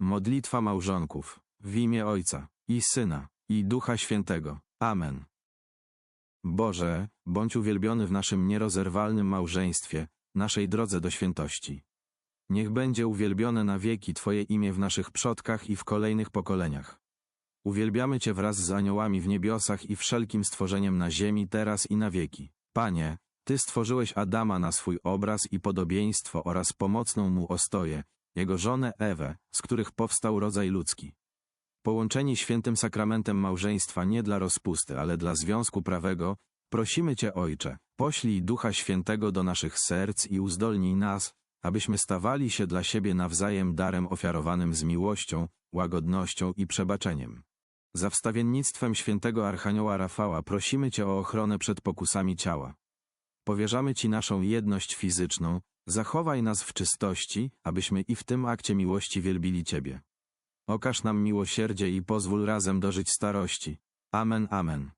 Modlitwa małżonków. W imię Ojca i Syna i Ducha Świętego. Amen. Boże, bądź uwielbiony w naszym nierozerwalnym małżeństwie, naszej drodze do świętości. Niech będzie uwielbione na wieki Twoje imię w naszych przodkach i w kolejnych pokoleniach. Uwielbiamy Cię wraz z aniołami w niebiosach i wszelkim stworzeniem na ziemi teraz i na wieki. Panie, Ty stworzyłeś Adama na swój obraz i podobieństwo oraz pomocną mu ostoję, jego żonę Ewę, z których powstał rodzaj ludzki. Połączeni świętym sakramentem małżeństwa nie dla rozpusty, ale dla związku prawego, prosimy Cię, Ojcze, poślij Ducha Świętego do naszych serc i uzdolnij nas, abyśmy stawali się dla siebie nawzajem darem ofiarowanym z miłością, łagodnością i przebaczeniem. Za wstawiennictwem świętego Archanioła Rafała prosimy Cię o ochronę przed pokusami ciała. Powierzamy Ci naszą jedność fizyczną, zachowaj nas w czystości, abyśmy i w tym akcie miłości wielbili Ciebie. Okaż nam miłosierdzie i pozwól razem dożyć starości. Amen, amen.